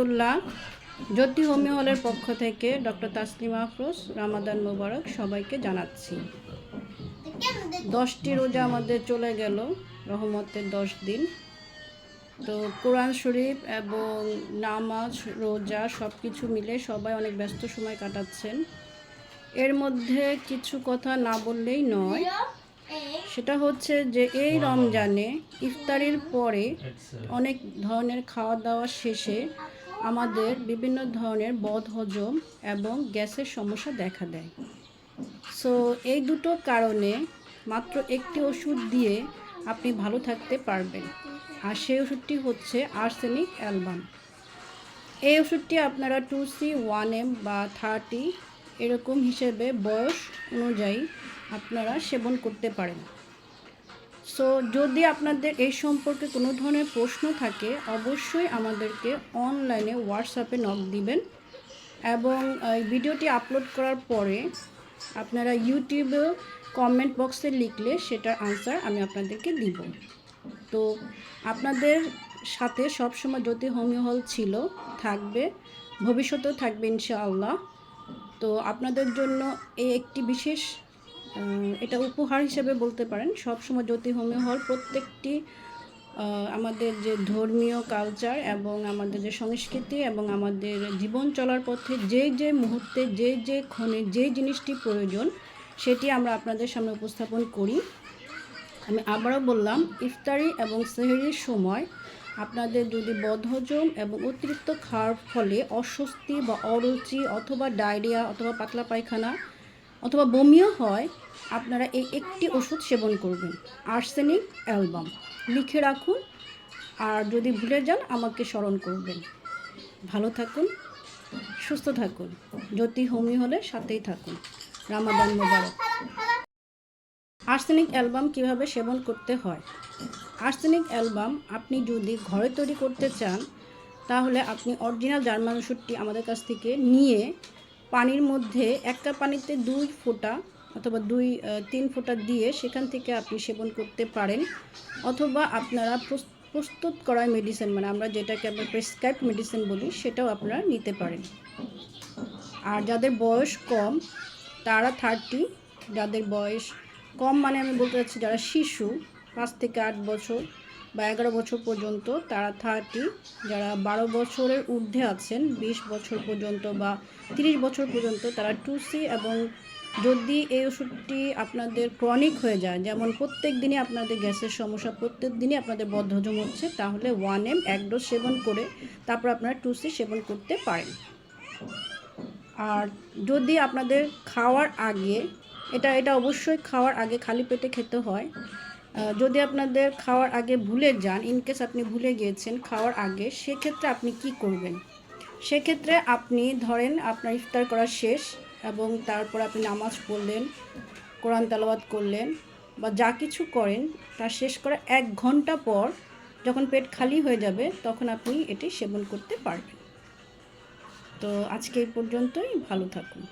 রহমতুল্লাহ, জ্যোতি homeo হলের পক্ষ থেকে ডক্টর তাসলিমা আফরোজ রামাদান মোবারক সবাইকে জানাচ্ছি। দশটি রোজা আমাদের চলে গেল, রহমতের দশ দিন। তো কোরআন শরীফ এবং নামাজ, রোজা সব কিছু মিলে সবাই অনেক ব্যস্ত সময় কাটাচ্ছেন। এর মধ্যে কিছু কথা না বললেই নয়, সেটা হচ্ছে যে এই রমজানে ইফতারির পরে অনেক ধরনের খাওয়া দাওয়া শেষে আমাদের বিভিন্ন ধরনের বদহজম এবং গ্যাসের সমস্যা দেখা দেয়। সো এই দুটো কারণে মাত্র একটি ওষুধ দিয়ে আপনি ভালো থাকতে পারবেন। আর সেই ওষুধটি হচ্ছে আর্সেনিক অ্যালবাম। এই ওষুধটি আপনারা টু সি ওয়ান এম বা থার্টি এরকম হিসেবে বয়স অনুযায়ী আপনারা সেবন করতে পারেন। সো যদি আপনাদের এই সম্পর্কে কোনো ধরনের প্রশ্ন থাকে, অবশ্যই আমাদেরকে অনলাইনে হোয়াটসঅ্যাপে নক দিবেন এবং এই ভিডিওটি আপলোড করার পরে আপনারা ইউটিউবে কমেন্ট বক্সে লিখলে সেটার আনসার আমি আপনাদেরকে দিব। তো আপনাদের সাথে সবসময় জ্যোতি হোমিও হল ছিল, থাকবে, ভবিষ্যতেও থাকবে ইনশাআল্লাহ। তো আপনাদের জন্য এই একটি বিশেষ এটা উপহার হিসেবে বলতে পারেন। সবসময় জ্যোতি হোমিও হল প্রত্যেকটি আমাদের যে ধর্মীয় কালচার এবং আমাদের যে সংস্কৃতি এবং আমাদের জীবন চলার পথে যে যে মুহূর্তে, যে যে ক্ষণে, যে জিনিসটি প্রয়োজন, সেটি আমরা আপনাদের সামনে উপস্থাপন করি। আমি আবারও বললাম, ইফতারি এবং সেহরির সময় আপনাদের যদি বদহজম এবং অতিরিক্ত খাওয়ার ফলে অস্বস্তি বা অরুচি অথবা ডায়রিয়া অথবা পাতলা পায়খানা অথবা বমিও হয়, আপনারা এই একটি ওষুধ সেবন করবেন। Arsenic album. লিখে রাখুন আর যদি ভুলে যান, আমাকে স্মরণ করবেন। ভালো থাকুন, সুস্থ থাকুন, জ্যোতি হোমি হলে সাথেই থাকুন। রামাদান মোবারক। আর্সেনিক অ্যালবাম কীভাবে সেবন করতে হয়? আর্সেনিক অ্যালবাম আপনি যদি ঘরে তৈরি করতে চান, তাহলে আপনি অরিজিনাল জার্মান ওষুধটি আমাদের কাছ থেকে নিয়ে পানির মধ্যে এক কাপ পানিতে দুই ফোঁটা অথবা দুই তিন ফোঁটা দিয়ে সেখান থেকে আপনি সেবন করতে পারেন অথবা আপনারা প্রস- প্রস্তুত করা মেডিসিন মানে আমরা যেটাকে আমরা প্রেসক্রাইব মেডিসিন বলি, সেটাও আপনারা নিতে পারেন। আর যাদের বয়স কম, তারা থার্টি যাদের বয়স কম মানে আমি বলতে চাচ্ছি যারা শিশু, পাঁচ থেকে আট বছর বা এগারো বছর পর্যন্ত তারা থার্টি, যারা বারো বছরের ঊর্ধ্বে আছেন, বিশ বছর পর্যন্ত বা তিরিশ বছর পর্যন্ত তারা টু সি এবং যদি এই ওষুধটি আপনাদের ক্রনিক হয়ে যায়, যেমন প্রত্যেক দিনই আপনাদের গ্যাসের সমস্যা, প্রত্যেক দিনই আপনাদের বদহজম হচ্ছে, তাহলে ওয়ান এম এক ডোজ সেবন করে তারপর আপনারা টু সি সেবন করতে পারেন। আর যদি আপনাদের খাওয়ার আগে, এটা এটা অবশ্যই খাওয়ার আগে খালি পেটে খেতে হয় যদি আপনাদের খাওয়ার আগে ভুলে যান ইনকেস আপনি ভুলে গিয়েছেন খাওয়ার আগে, সেক্ষেত্রে আপনি কি করবেন? সেক্ষেত্রে আপনি ধরেন আপনার ইফতার করা শেষ এবং তারপর আপনি নামাজ পড়লেন, কোরআন তালাবাদ করলেন বা যা কিছু করেন, তা শেষ করার এক ঘণ্টা পর যখন পেট খালি হয়ে যাবে, তখন আপনি এটি সেবন করতে পারবেন। তো আজকে এই পর্যন্তই, ভালো থাকুন।